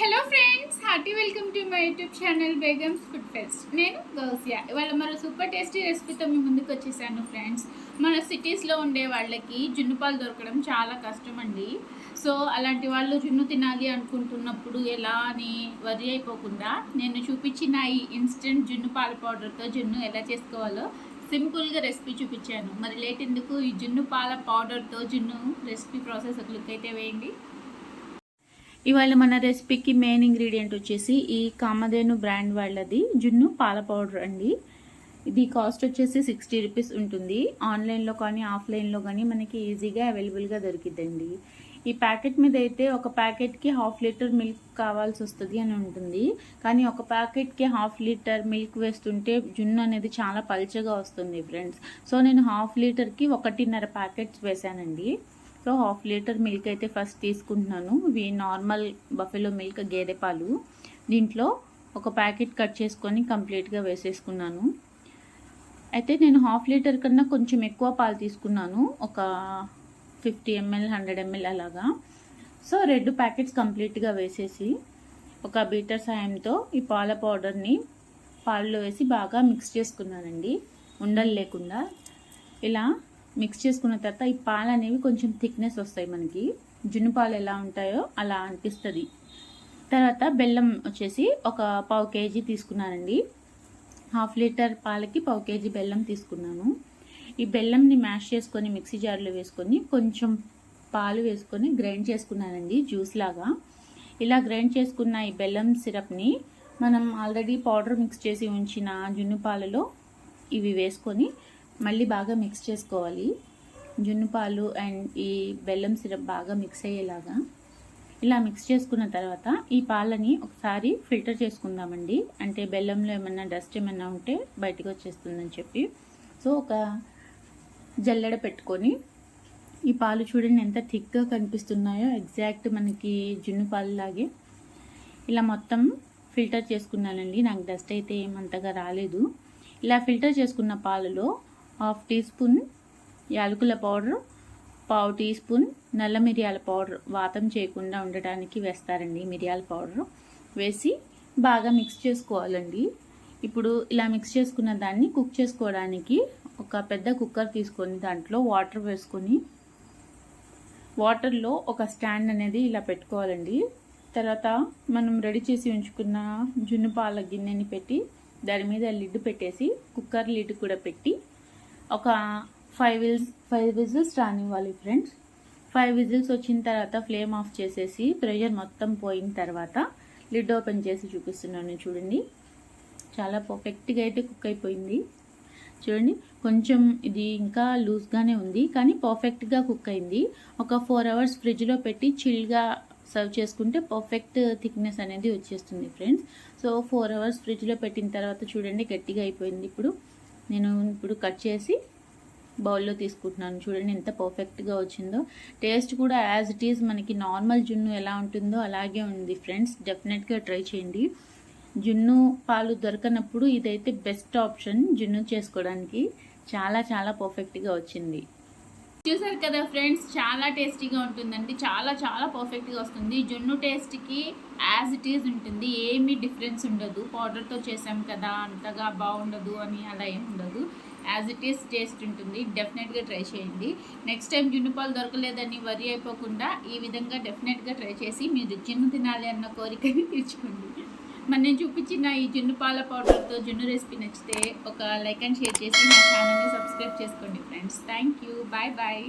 Hello friends hearty welcome to my YouTube channel Begums food fest నేను గౌసియా. ఇవాళ మరో super tasty రెసిపీతో మీ ముందుకు వచ్చేసాను ఫ్రెండ్స్ మన సిటీస్లో ఉండే వాళ్ళకి జున్ను పాలు దొరకడం చాలా కష్టం అండి. సో అలాంటి వాళ్ళు జున్ను తినాలి అనుకుంటున్నప్పుడు ఎలా అని వరి అయిపోకుండా నేను చూపించిన ఈ ఇన్స్టెంట్ జున్ను పాల పౌడర్తో జున్ను ఎలా చేసుకోవాలో సింపుల్గా రెసిపీ చూపించాను. మరి లేట్ ఎందుకు ఈ జున్ను పాల పౌడర్తో జున్ను రెసిపీ ప్రాసెస్ ఒక లుక్ అయితే వేయండి. ఇవాళ మన రెసిపీకి మెయిన్ ఇంగ్రీడియంట్ వచ్చేసి ఈ కామధేను బ్రాండ్ వాళ్ళది. జున్ను పాల పౌడర్ అండి. ఇది కాస్ట్ వచ్చేసి సిక్స్టీ రూపీస్ ఉంటుంది. ఆన్లైన్లో కానీ ఆఫ్లైన్లో కానీ మనకి ఈజీగా అవైలబుల్గా దొరికిద్దండి. ఈ ప్యాకెట్ మీద అయితే ఒక ప్యాకెట్కి హాఫ్ లీటర్ మిల్క్ కావాల్సి వస్తుంది అని ఉంటుంది. కానీ ఒక ప్యాకెట్కి హాఫ్ లీటర్ మిల్క్ వేస్తుంటే జున్ను అనేది చాలా పల్చగా వస్తుంది ఫ్రెండ్స్ సో నేను హాఫ్ లీటర్కి ఒకటిన్నర ప్యాకెట్స్ వేసానండి సో హాఫ్ లీటర్ మిల్క్ అయితే ఫస్ట్ తీసుకుంటున్నాను. ఇవి నార్మల్ బఫెలో మిల్క్ గేదె పాలు. దీంట్లో ఒక ప్యాకెట్ కట్ చేసుకొని కంప్లీట్గా వేసేసుకున్నాను. అయితే నేను హాఫ్ లీటర్ కన్నా కొంచెం ఎక్కువ పాలు తీసుకున్నాను. ఒక ఫిఫ్టీ ఎంఎల్ హండ్రెడ్ ఎంఎల్ అలాగా. సో రెండు ప్యాకెట్స్ కంప్లీట్గా వేసేసి ఒక బీటర్ సాయంతో ఈ పాల పౌడర్ని పాలలో వేసి బాగా మిక్స్ చేసుకున్నానండి. ఉండలు లేకుండా. ఇలా మిక్స్ చేసుకున్న తర్వాత ఈ పాలు అనేవి కొంచెం థిక్నెస్ వస్తాయి మనకి. జున్ను పాలు ఎలా ఉంటాయో అలా అనిపిస్తుంది. తర్వాత బెల్లం వచ్చేసి ఒక పావు కేజీ తీసుకున్నానండి. హాఫ్ లీటర్ పాలకి పావు కేజీ బెల్లం తీసుకున్నాను. ఈ బెల్లంని మ్యాష్ చేసుకొని మిక్సీ జార్లో వేసుకొని కొంచెం పాలు వేసుకొని గ్రైండ్ చేసుకున్నానండి జ్యూస్ లాగా. ఇలా గ్రైండ్ చేసుకున్న ఈ బెల్లం సిరప్ని మనం ఆల్రెడీ పౌడర్ మిక్స్ చేసి ఉంచిన జున్ను పాలలో ఇవి వేసుకొని మళ్ళీ బాగా మిక్స్ చేసుకోవాలి. జున్ను పాలు అండ్ ఈ బెల్లం సిరప్ బాగా మిక్స్ అయ్యేలాగా. ఇలా మిక్స్ చేసుకున్న తర్వాత ఈ పాలని ఒకసారి ఫిల్టర్ చేసుకుందామండి. అంటే బెల్లంలో ఏమన్నా డస్ట్ ఏమన్నా ఉంటే బయటకు వచ్చేస్తుందని చెప్పి. సో ఒక జల్లెడ పెట్టుకొని ఈ పాలు చూడండి ఎంత థిక్గా కనిపిస్తున్నాయో. ఎగ్జాక్ట్ మనకి జున్ను పాలు లాగే ఇలా మొత్తం ఫిల్టర్ చేసుకున్నానండి. నాకు డస్ట్ అయితే ఏమంతగా రాలేదు. ఇలా ఫిల్టర్ చేసుకున్న పాలలో హాఫ్ టీ స్పూన్ యాలకుల పౌడర్ పావు టీ స్పూన్ నల్ల మిరియాల పౌడర్. వాతం చేయకుండా ఉండటానికి వేస్తారండి మిరియాల పౌడర్. వేసి బాగా మిక్స్ చేసుకోవాలండి. ఇప్పుడు ఇలా మిక్స్ చేసుకున్న దాన్ని కుక్ చేసుకోవడానికి ఒక పెద్ద కుక్కర్ తీసుకొని దాంట్లో వాటర్ వేసుకొని వాటర్లో ఒక స్టాండ్ అనేది ఇలా పెట్టుకోవాలండి. తర్వాత మనం రెడీ చేసి ఉంచుకున్న జున్ను పాల గిన్నెని పెట్టి దాని మీద లిడ్ పెట్టేసి కుక్కర్ లిడ్ కూడా పెట్టి ఒక ఫైవ్ విజిల్స్ ఫైవ్ విజిల్స్ రానివ్వాలి ఫ్రెండ్స్ ఫైవ్ విజిల్స్ వచ్చిన తర్వాత ఫ్లేమ్ ఆఫ్ చేసేసి ప్రెషర్ మొత్తం పోయిన తర్వాత లిడ్ ఓపెన్ చేసి చూపిస్తున్నాను చూడండి. చాలా పర్ఫెక్ట్గా అయితే కుక్ అయిపోయింది. చూడండి కొంచెం ఇది ఇంకా లూజ్గానే ఉంది కానీ పర్ఫెక్ట్గా కుక్ అయింది. ఒక ఫోర్ అవర్స్ ఫ్రిడ్జ్లో పెట్టి చిల్గా సర్వ్ చేసుకుంటే పర్ఫెక్ట్ థిక్నెస్ అనేది వచ్చేస్తుంది ఫ్రెండ్స్ సో ఫోర్ అవర్స్ ఫ్రిడ్జ్లో పెట్టిన తర్వాత చూడండి గట్టిగా అయిపోయింది ఇప్పుడు. నేను ఇప్పుడు కట్ చేసి బౌల్లో తీసుకుంటున్నాను. చూడండి ఎంత పర్ఫెక్ట్గా వచ్చిందో. టేస్ట్ కూడా యాజ్ ఇట్ ఈజ్ మనకి నార్మల్ జున్ను ఎలా ఉంటుందో అలాగే ఉంది ఫ్రెండ్స్. డెఫినెట్గా ట్రై చేయండి. జున్ను పాలు దొరకనప్పుడు ఇదైతే బెస్ట్ ఆప్షన్ జున్ను చేసుకోవడానికి. చాలా చాలా పర్ఫెక్ట్గా వచ్చింది. చూసారు కదా ఫ్రెండ్స్ చాలా టేస్టీగా ఉంటుందండి. చాలా చాలా పర్ఫెక్ట్గా వస్తుంది. జున్ను టేస్ట్కి యాజ్ ఇట్ ఈజ్ ఉంటుంది. ఏమీ డిఫరెన్స్ ఉండదు. పౌడర్తో చేసాం కదా అంతగా బాగుండదు అని అలా ఏం ఉండదు. యాజ్ ఇట్ ఈస్ టేస్ట్ ఉంటుంది. డెఫినెట్గా ట్రై చేయండి. నెక్స్ట్ టైం జున్ను పాలు దొరకలేదని వరి అయిపోకుండా ఈ విధంగా డెఫినెట్గా ట్రై చేసి మీరు జున్ను తినాలి అన్న కోరికని తీర్చుకోండి. మరి నేను చూపించిన ఈ జున్ను పాల పౌడర్తో జున్ను రెసిపీ నచ్చితే ఒక లైక్ అండ్ షేర్ చేసి నా ఛానల్ని సబ్స్క్రైబ్ చేసుకోండి friends. Thank you bye bye.